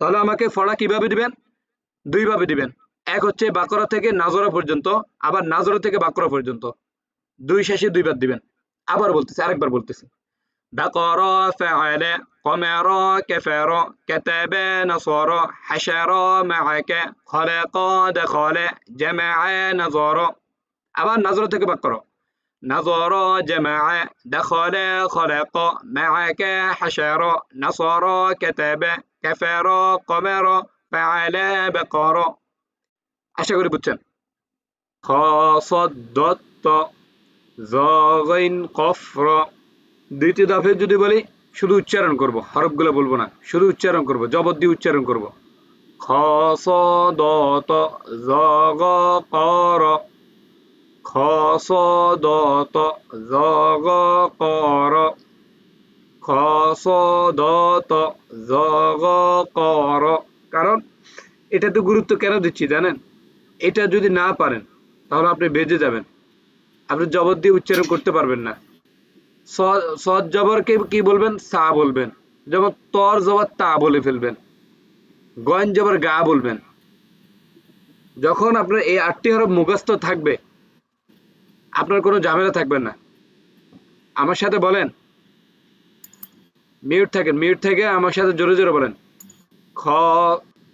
তাহলে আমাকে ফড়া কিভাবে দিবেন দুইভাবে দিবেন এক হচ্ছে বাকরা থেকে নাজরা পর্যন্ত আবার নাজরা থেকে বাকরা পর্যন্ত দুই শেষে দুইবার দিবেন আবার বলতেছি আরেকবার বলতেছি بقر فعل قمر كفر كتب نصر حشر معك خلق دخل جمع نظر আবার নাজর থেকে বাক করো نظر جمع دخل خلق معك حشر نصر كتب কাফারা কমারা ফাআলা আশা করি বুঝছেন। কফর দ্বিতীয় দফে যদি বলি, শুধু উচ্চারণ করব, হরফগুলো বলব না, শুধু উচ্চারণ করব, জবর দিয়ে উচ্চারণ করব। খসদত জগ কর খসদত জগ কর কারণ এটা তো গুরুত্ব কেন দিচ্ছি জানেন? এটা যদি না পারেন, তাহলে আপনি বেজে যাবেন। আপনি জবর দিয়ে উচ্চারণ করতে পারবেন না। সদ জবরকে কি বলবেন? সা বলবেন। যেমন তর জবর তা বলে ফেলবেন। গয়েন জবর গা বলবেন। যখন আপনার এই আটটি হরফ মুখস্থ থাকবে, আপনার কোনো ঝামেলা থাকবে না। আমার সাথে বলেন মিউট থাকেন, মিউট থেকে আমার সাথে জোরে জোরে বলেন। খ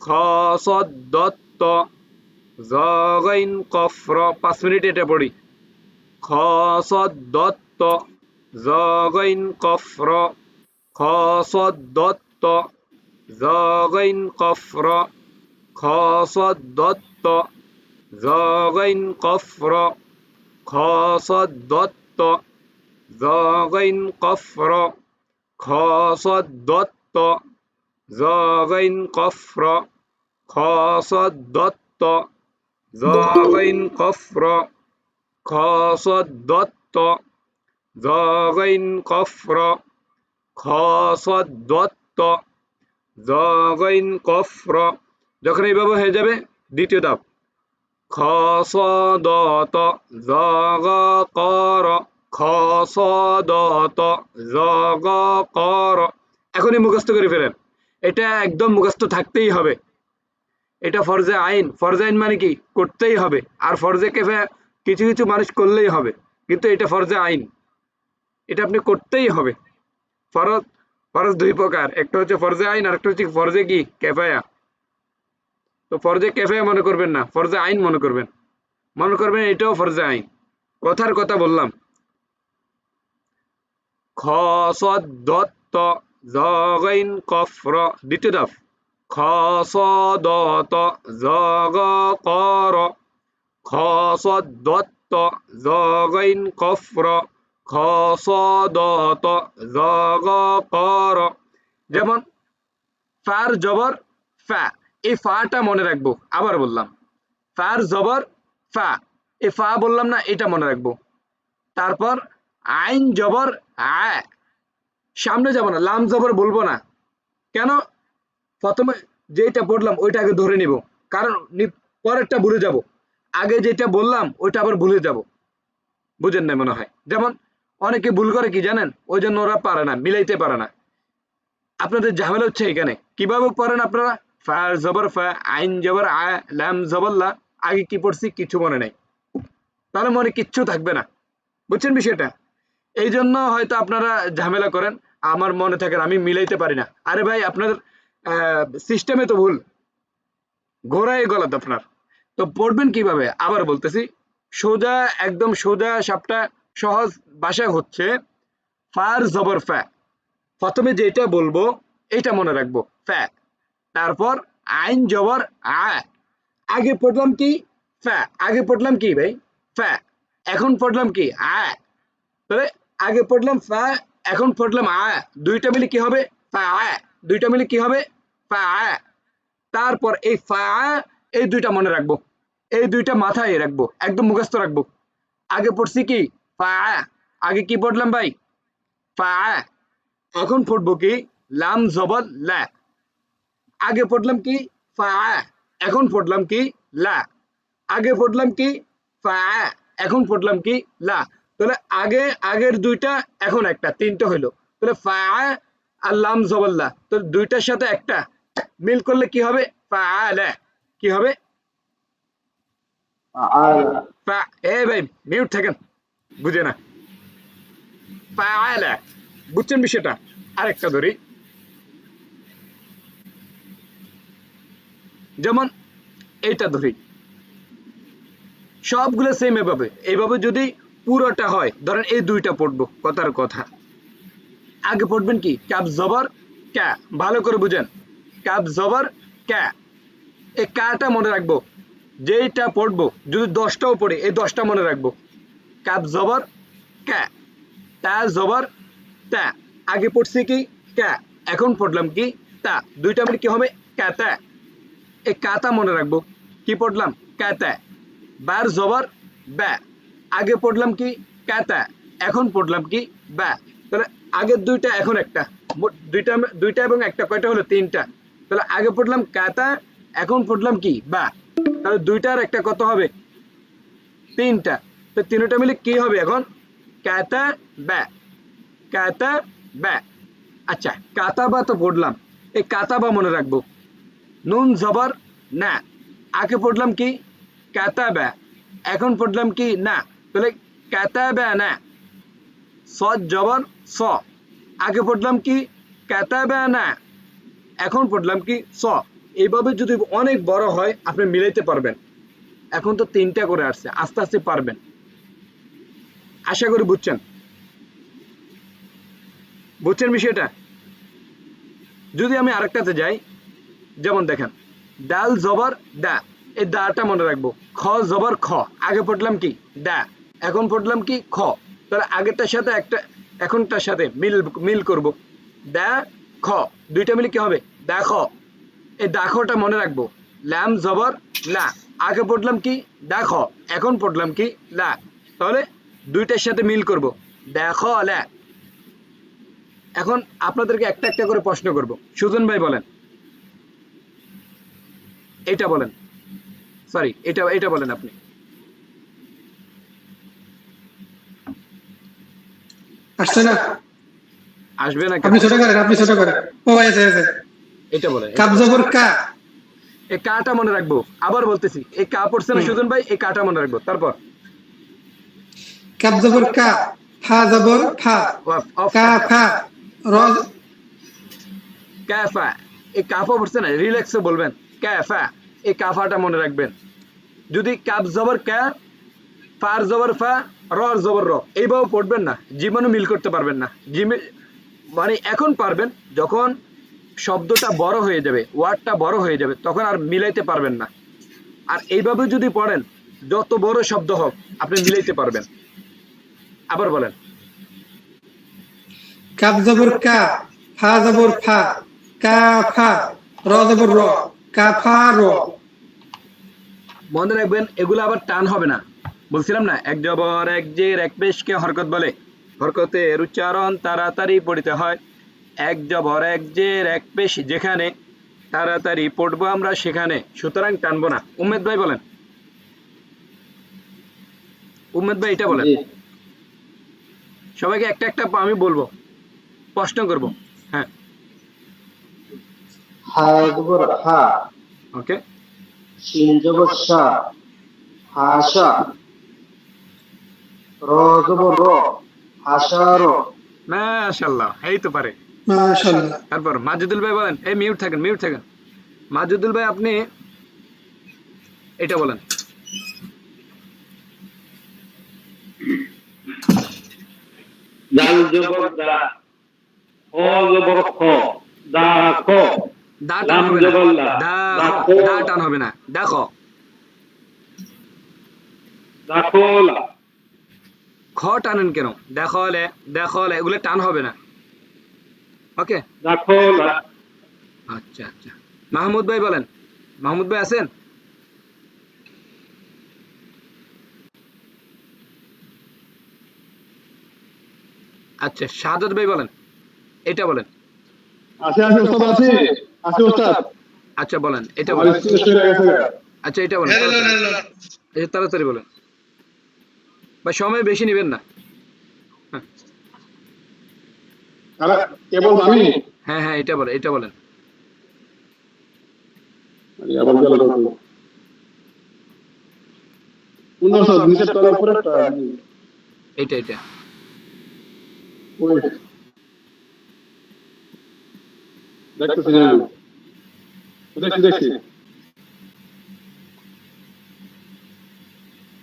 খ সদ দত্ত জগইন কফর পাঁচ মিনিট এটা পড়ি। খ সদ দত্ত জগইন কফর খ সদ দত্ত জগইন কফর খ সদ দত্ত জগইন কফর খ সদ দত্ত জগইন কফর খ সদ্দত্ত জগৈন কফ্র খ সদ্দত্ত জগৈন কফ্র খ সদ্দত্ত জগৈন কফ্র খ সদ্দত্ত জগৈন কফ্র। যখন এইভাবে হয়ে যাবে, দ্বিতীয় ধাপ। খ সদত জগ কর খ স জগ কর এখনই মুখস্থ করে ফেলেন। এটা একদম মুখস্থ থাকতেই হবে। এটা ফরজে আইন। ফরজে আইন মানে কি? করতেই হবে। আর ফরজে কেফে কিছু কিছু মানুষ করলেই হবে। কিন্তু এটা ফরজে আইন। এটা আপনি করতেই হবে। ফরজ ফরজ দুই প্রকার। একটা হচ্ছে ফরজে আইন আর একটা হচ্ছে ফরজে কি? কেফায়া। তো ফরজে কেফায়া মনে করবেন না। ফরজে আইন মনে করবেন। মনে করবেন এটাও ফরজে আইন। কথার কথা বললাম। খ সদ দত্ত জগইন কফর। দ্বিতীয় দাফ। খ স দ ত জগ কর। খ স দত্ত জগইন কফর। খ স দ ত জগ কর। যেমন, ফার জবর ফা। এই ফাটা মনে রাখব, আবার বললাম। ফার জবর ফা। এই ফা বললাম না, এটা মনে রাখব। তারপর, আইন জবর আ সামনে যাব না, লাম জবর বলব না। কেন? প্রথমে যেটা পড়লাম ওইটা আগে ধরে নিব। কারণ পরেরটা ভুলে যাব। আগে যেটা বললাম, ওইটা আবার ভুলে যাব। বুঝেন না মনে হয়? যেমন অনেকে ভুল করে কি জানেন? ওই জন্য ওরা পারে না, মিলাইতে পারে না। আপনাদের ঝামেলা হচ্ছে এখানে। কীভাবে পড়েন আপনারা? ফা, জবর, ফা, আইন জবর, আ, লাম জবরলা আগে কি পড়ছি, কিছু মনে নেই। তাহলে মনে কিচ্ছু থাকবে না। বুঝছেন বিষয়টা? এই জন্য হয়তো আপনারা ঝামেলা করেন আমার মনে থাকে না, আমি মিলাইতে পারি না। আরে ভাই আপনাদের সিস্টেমে তো ভুল। ঘোড়ায় গলাত আপনার। তো পড়বেন কীভাবে? আবার বলতেছি সোজা একদম সোজা সাপটা সহজ ভাষা হচ্ছে ফার জবর ফ্যা। প্রথমে যেটা বলব এটা মনে রাখব ফ্যা। তারপর আইন জবর আ। আগে পড়লাম কি? ফ্যা। আগে পড়লাম কি ভাই? ফ্যা। এখন পড়লাম কি? আ। আগে পড়লাম ফা, এখন পড়লাম আ, দুইটা মিলে কি হবে? ফা, আ, দুইটা মিলে কি হবে? ফা, আ। তারপর এই ফা এই দুইটা মনে রাখব। এই দুইটা মাথায় রাখব, একদম মুখস্থ রাখব। আগে পড়ছি কি? ফা। আগে কি পড়লাম ভাই? ফা। এখন পড়ব কি? লাম জবর লা। আগে পড়লাম কি? ফা। এখন পড়লাম কি? লা। আগে পড়লাম কি? ফা। এখন পড়লাম কি? লা। তাহলে আগে আগের দুইটা এখন একটা তিনটা হইল। তাহলে ফা আর লাম দুইটার সাথে একটা। মিল করলে কি হবে? ফা কি হবে? এ ভাই মিউট থাকেন। বুঝে না। ফাআলা। বুঝছেন বিষয়টা? আরেকটা ধরি। যেমন এইটা ধরি। সবগুলো সেম এভাবে। এইভাবে যদি পুরোটা হয়। ধরেন এই দুইটা পড়ব, কথার কথা। আগে পড়বেন কি? ক্যাপ জবর ক্যা ভালো করে বুঝেন। ক্যাপ জবর ক্যা এই কাটা মনে রাখব। যেইটা পড়ব, যদি দশটাও পড়ে, এই দশটা মনে রাখব। ক্যাপ জবর ক্যা তা জবর, তা। আগে পড়ছি কি? ক্যা এখন পড়লাম কি? তা। দুইটা মিলে কি হবে? ক্যাতা এই কাতা মনে রাখব। কি পড়লাম? ক্যাতা বার জবর ব্যা আগে পড়লাম কি ক্যাতা, এখন পড়লাম কি ব্যা তাহলে আগের দুইটা, এখন একটা। দুইটা দুইটা এবং একটা, কয়টা হলো? তিনটা। তাহলে আগে পড়লাম কাতা এখন পড়লাম কি? বা। তাহলে দুইটার একটা কত হবে? তিনটা। তো তিনটা মিলে কি হবে এখন? কাতা ব্যা কাতা ব্যা আচ্ছা কাতা বা তো পড়লাম। এই কাতা বা মনে রাখব। নুন, জবর, না। আগে পড়লাম কি? কাতা ব্যা এখন পড়লাম কি? না। তাহলে কাতা ব্যা না। সদ জবর স। আগে পড়লাম কি? কাতা ব্যা না। এখন পড়লাম কি? স। এইভাবে যদি অনেক বড় হয়, আপনি মিলাইতে পারবেন। এখন তো তিনটা করে আসছে, আস্তে আস্তে পারবেন। আশা করি বুঝছেন? বুঝছেন বিষয়টা? যদি আমি আরেকটাতে যাই, যেমন দেখেন ডাল জবর দা। এই দাটা মনে রাখব। খ জবর খ। আগে পড়লাম কি? দা। এখন পড়লাম কি খ। তাহলে আগেরটার সাথে একটা, এখনটার সাথে মিল মিল করব। দা, খ। দুইটা মিলে কি হবে? দেখ এই দেখোটা মনে রাখব। ল্যাম জবর, লা। আগে পড়লাম কি? দেখ এখন পড়লাম কি? লা। তাহলে দুইটার সাথে মিল করব। দেখো লা। এখন আপনাদেরকে একটা একটা করে প্রশ্ন করব। সুজন ভাই বলেন। এটা বলেন। সরি, এটা এটা বলেন আপনি। আসছে না? আসবে না আপনি ছোট করেন আপনি ছোট করেন। ও এসে এসে এটা বলেন কাপ জবর কা। এই কাটা মনে রাখব আবার বলতেছি এই কা পড়ছে না সুজন ভাই এই কাটা মনে রাখব তারপর। কাপ জবর কা ফা জবর ফা। কা ফা র। ক্যাফা এই কাফা পড়ছে না রিল্যাক্সে বলবেন। ক্যাফা এই কাফাটা মনে রাখবেন। যদি কাপ জবর ক্যা ফার জবর ফা রর জবর র এইভাবে পড়বেন না জীবনে মিল করতে পারবেন না। জিমে মানে এখন পারবেন যখন শব্দটা বড় হয়ে যাবে ওয়ার্ডটা বড় হয়ে যাবে তখন আর মিলাইতে পারবেন না। আর এইভাবে যদি পড়েন যত বড় শব্দ হোক আপনি মিলাইতে পারবেন। আবার বলেন। কাপ জবর কা ফা জবর ফা কা ফা র জবর র কা ফা র। মনে রাখবেন এগুলো আবার টান হবে না। বলছিলাম না এক জবর এক জের এক পেশকে হরকত বলে। হরকতের উচ্চারণ তাড়াতাড়ি পড়িতে হয়। এক জবর এক জের এক পেশ যেখানে তাড়াতাড়ি পড়ব আমরা সেখানে। সুতরাং টানবো না। উমেদ ভাই বলেন। উমেদ ভাই এটা বলেন। সবাইকে একটা একটা আমি বলব প্রশ্ন করব। হ্যাঁ। হা জবর হা। ওকে। শিন জবর শা। হাসা র জবর র হাসা র এই তো পারে। মাশাআল্লাহ। তারপর মাজুদুল ভাই বলেন এই মিউট থাকেন মিউট থাকেন। মাজুদুল ভাই আপনি এটা বলেন। দাল জবর দা খ জবর খ দা খ। দা টান হবে না। দা দেখো। দা টান হবে না। দেখো। দাখলা খ টানেন কেন? দেখো হলে দেখো হলে এগুলো টান হবে না। ওকে? দাখলা আচ্ছা আচ্ছা। মাহমুদ ভাই বলেন। মাহমুদ ভাই আছেন? আচ্ছা শাহাদত ভাই বলেন। এটা বলেন। আছে আছে ওস্তাদ আছে। আছে ওস্তাদ। আচ্ছা বলেন। এটা বলেন। আচ্ছা এটা বলেন। এই তাড়াতাড়ি বলেন। বা সময় বেশি নেবেন না। হ্যাঁ হ্যাঁ এটা বলেন এটা বলেন। নিচের তলা উপরেরটা এইটা এটা দেখতেছি না দেখছি দেখছি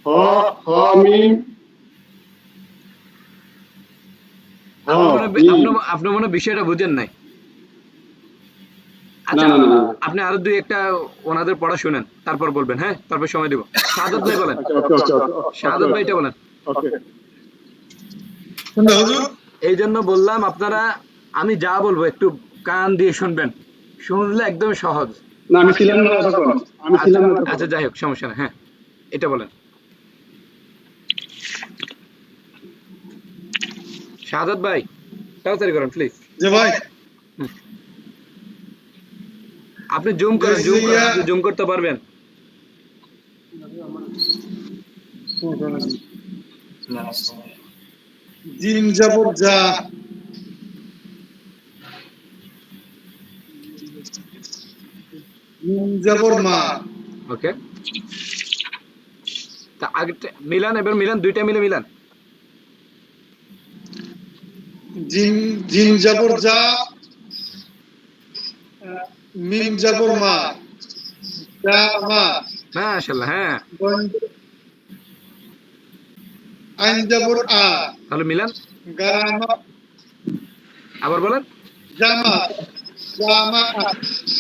হ হ মিম। হ আপনার মনে- বিষয়টা বুঝেন নাই। আচ্ছা। আপনি আরও দুই একটা ওনাদের পড়া শুনেন তারপর বলবেন হ্যাঁ? তারপর সময় দিব। শাহাদত ভাই বলেন। আচ্ছা ওকে ওকে ওকে শাহাদত ভাইটা বলেন। ওকে। শুনতে হুজুর? এই জন্য বললাম আপনারা আমি যা বলব একটু কান দিয়ে শুনবেন। শুনলে একদম সহজ। না আমি ছিলাম না তখন আমি ছিলাম না আচ্ছা আচ্ছা যাই হোক সমস্যা না হ্যাঁ। এটা বলেন। শাহাদত ভাই। তাড়াতাড়ি করেন প্লিজ যে ভাই। আপনি জুম করেন জুম করেন আপনি জুম করতে পারবেন। জিম যাবর যা। যাবর মা। ওকে তা আগে মিলান এবার মিলান দুইটা মিলে মিলান। জিম যাবর যা মিম যাবর মা যা মা। মাশাআল্লাহ হ্যাঁ। আইন যাবর আ। মিলান। গারামা। আবার বলেন। জামা জামা।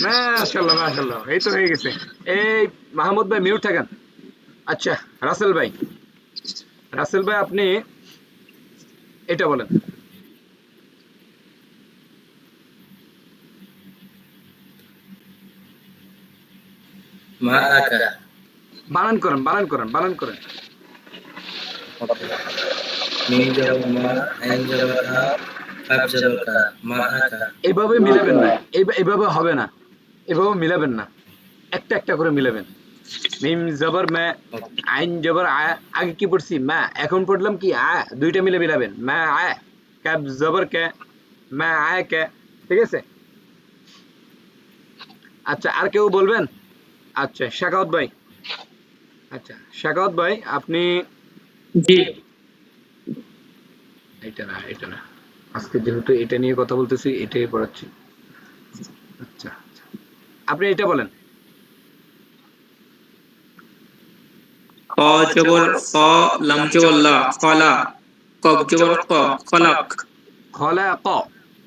মাশাআল্লাহ মাশাআল্লাহ এই তো হয়ে গেছে। এই মাহমুদ ভাই মিউট থাকেন। আচ্ছা রাসেল ভাই। রাসেল ভাই আপনি এটা বলেন। বানান করেন বানান করেন বানান করেন। এভাবে মিলাবেন না এভাবে হবে না। এভাবে মিলাবেন না। একটা একটা করে মিলাবেন। মিম জবর আইন জবর আগে কি পড়ছি? মা এখন পড়লাম কি? আ দুইটা মিলে মিলাবেন। ম্যা আয় ক্যাব জবর কে ম্যা আয় কে। ঠিক আছে? আচ্ছা আর কেউ বলবেন? আচ্ছা শাকাওয়াত ভাই। আচ্ছা শাকাওয়াত ভাই আপনি জি। এটা না এটা না। আজকে যেহেতু এটা নিয়ে কথা বলতেছি এটাই পড়াচ্ছি। আচ্ছা আচ্ছা। আপনি এটা বলেন। জবর লাম জবর লা খলা কফ জবর ক খলাক খলাক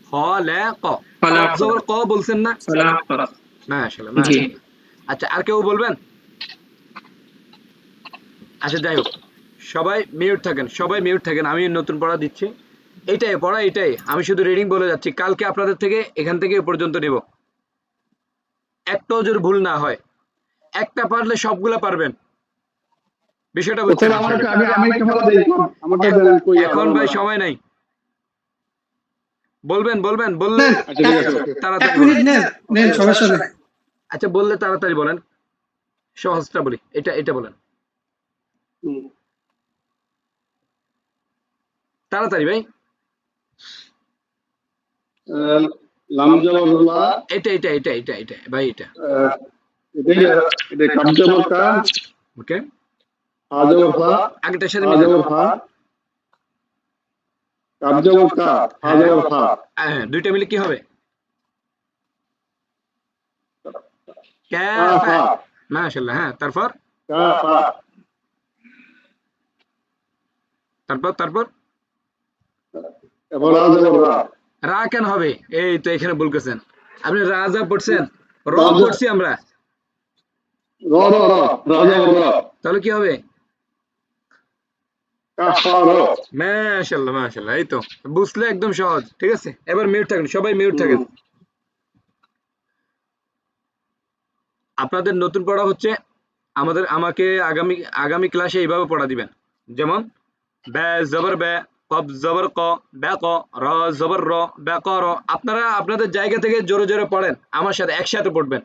খলাক খলাক। জবর ক বলছেন না? খলাক মাশাআল্লাহ মাশাআল্লাহ। আচ্ছা আর কেউ বলবেন? আচ্ছা যাই হোক। সবাই মিউট থাকেন সবাই মিউট থাকেন আমি নতুন পড়া দিচ্ছি। এটাই পড়া এটাই আমি শুধু রিডিং বলে যাচ্ছি। কালকে আপনাদের থেকে এখান থেকে পর্যন্ত নেব। একটাও যদি ভুল না হয়। একটা পারলে সবগুলা পারবেন। বিষয়টা বুঝছেন আমার একটা- আমি আমি একটা ভালো দেই আমারটা দেন কই? এখন ভাই সময় নাই। বলবেন বলবেন বললেন আচ্ছা তাড়াতাড়ি আচ্ছা বললে তাড়াতাড়ি বলেন। সহজটা বলি। এটা এটা বলেন। তাড়াতাড়ি ভাই। এটা এটা এটা এটা এটা ভাই এটা। ওকে। হা জবর আগেটার সাথে হা মিলান। জবর ফা কাম জবর কা হা জবর ফা হ্যাঁ দুইটা মিলে কি হবে? কা ক্যাফা ফা মাশাআল্লাহ হ্যাঁ তারপর? কা ফা তারপর? তারপর রা কেন হবে? এই তো এখানে ভুল করছেন। আপনি রাজা পড়ছেন র। পড়ছি আমরা। রা তাহলে কি হবে? মাশাআল্লাহ মাশাআল্লাহ এই তো। বুঝলে একদম সহজ ঠিক আছে? এবার মিউট থাকেন সবাই মিউট থাকেন। আপনাদের নতুন পড়া হচ্ছে, আমাদের, আমাকে আগামী আগামী ক্লাসে এইভাবে পড়া দিবেন। যেমন ব্যা জবর ব্যা কব, জবর ক ব্যা ক, র, জবর র ব্যা ক, র। আপনারা আপনাদের জায়গা থেকে জোরে জোরে পড়েন, আমার সাথে একসাথে পড়বেন।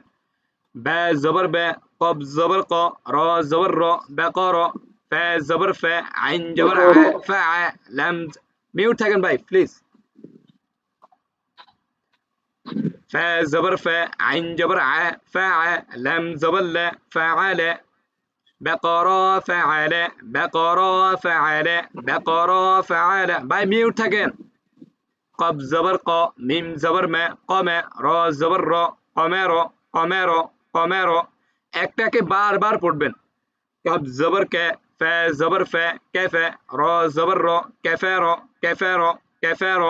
ব্যা জবর ব্যা কব, জবর ক, র, জবর র ব্যা ক, র ফ্যা জবর ফ্যা আইন জবর ফ্যা লাম, মিউট থাকেন ভাই প্লিজ জবর ফা আইন জবর আ ফা আ লাম জবর লা ফাআল বাকারা ফাআল বাকারা ফাআল বাকারা ফাআল ভাই মিউট থাকেন। কব জবর ক মিম জবর মে কমে র জবর র কমের কমের কমের একটাকে বারবার পড়বেন। কব জবর কে ফে জবর ফে কেফে র জবর র কেফের কেফের কেফের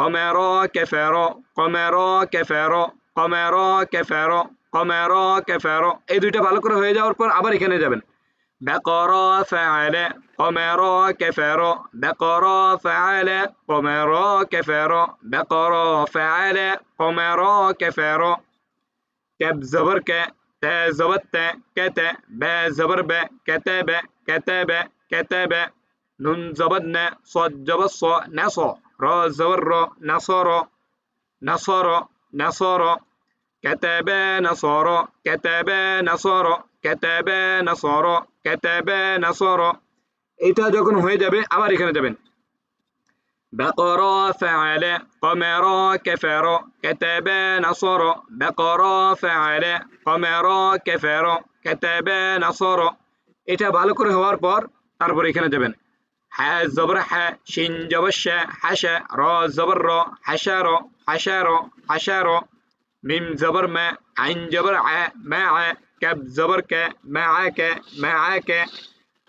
কমের কেফের কমের কেফের কমের কেফের কমের কেফের এই দুইটা ভালো করে হয়ে যাওয়ার পর আবার এখানে যাবেন بقر فعل قمر كفر بقر فعل قمر كفر بقر فعل قمر كفر كب زبر ك تا زبر تا كت با زبر ب كتب كتب كتب نون زبر ن صد زبر ص نص را زبر را نصر نصر نصر كتب نصر كتب نصر كتب نصر كتب نصر এটা যখন হয়ে যাবে আবার এখানে যাবেন بقر فعل قمر كفر كتب نصر بقر فعل قمر كفر كتب نصر এটা ভালো করে হওয়ার পর তারপর এখানে যাবেন হা জবর হা শিন জবর শা হাসা র জবর র হাসার হাসার হাসার মিম জবর মা আইন জবর আ মা আ كب زبر ك معك معك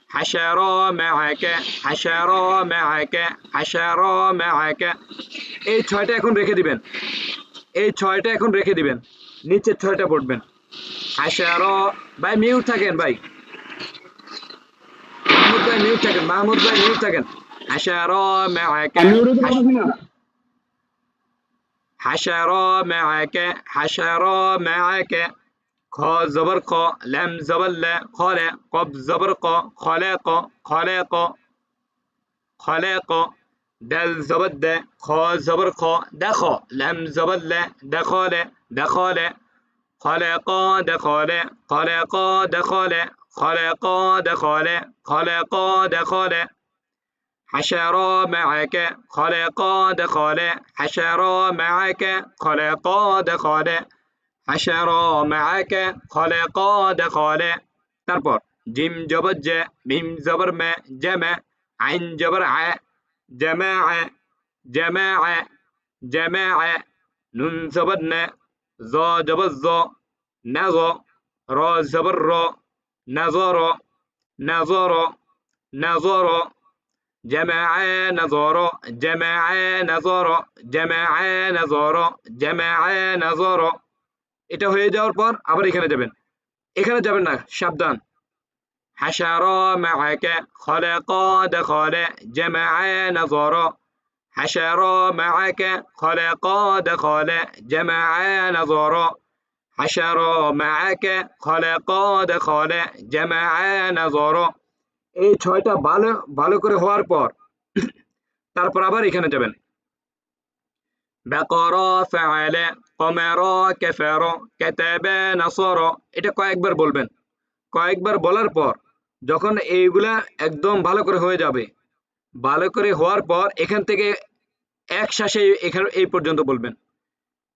حشر معك حشر معك حشر معك এই ছয়টা এখন রেখে দিবেন এই ছয়টা এখন রেখে দিবেন নিচের ছয়টা পড়বেন হাসার ভাই মিউট থাকেন ভাই بقى نيوتن محمود بقى نيوتن حشرة معك حشرة معك حشرة معك خا زبرقة لم زبلة قال قب زبرقة خلاقة خلاقة خلاقة دل زبدة خا زبرقة دخا لم زبلة دخالة دخالة خلاقة دخالة خلاقة دخالة دخل خلق دخل خلق دخل حشر معك خلق دخل حشر معك خلق دخل حشر معك خلق دخل তারপর জিম জবর জে মিম জবর মে জামা আইন জবর আ জামা জামা জামা নুন জবর নে জ জবর জ নাজ র জবর র নাজর নাজর নাজর جمع نظر جمع نظر جمع نظر جمع نظر এটা হয়ে যাওয়ার পর আবার এখানে যাবেন এখানে যাবেন না সাবধান حشر معك خلق دخل جمع نظر حشر معك خلق دخل جمع نظر حشر معك خلق دخل جمع نظر এই ছয়টা ভালো ভালো করে হওয়ার পর তারপর আবার এখানে যাবেন بقر فعل قمر كفر كتب نصر এটা কয়েকবার বলবেন কয়েকবার বলার পর যখন এইগুলা একদম ভালো করে হয়ে যাবে ভালো করে হওয়ার পর এখান থেকে এক শ্বাসে এখানে এই পর্যন্ত বলবেন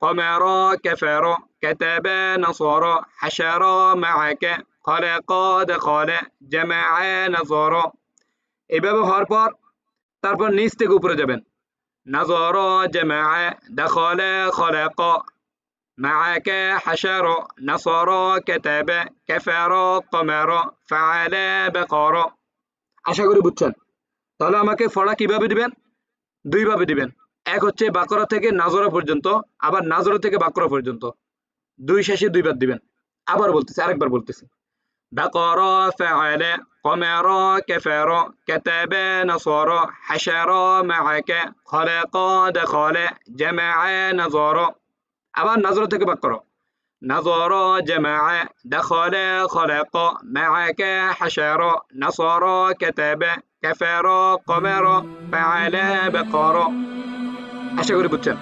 قمر كفر كتب نصر حشر معك خلق دخل جمع نظر এভাবে হওয়ার পর তারপর নিচ থেকে উপরে যাবেন نظر جمع دخل خلق معك حشر نصر كتب كفر قمر فعل بقر আশা করি বুঝছেন তাহলে আমাকে ফড়া কিভাবে দিবেন দুইভাবে দিবেন এক হচ্ছে বাঁকড়া থেকে নাজরা পর্যন্ত, আবার নাজরা থেকে বাঁকড়া পর্যন্ত। দুই শেষে দুইবার দিবেন। আবার বলতেছি, আরেকবার বলতেছি। আবার নাজরা থেকে বাকরা। নাজারা, জামাআ, দাখালা, খালাকা আশা করি বুঝছেন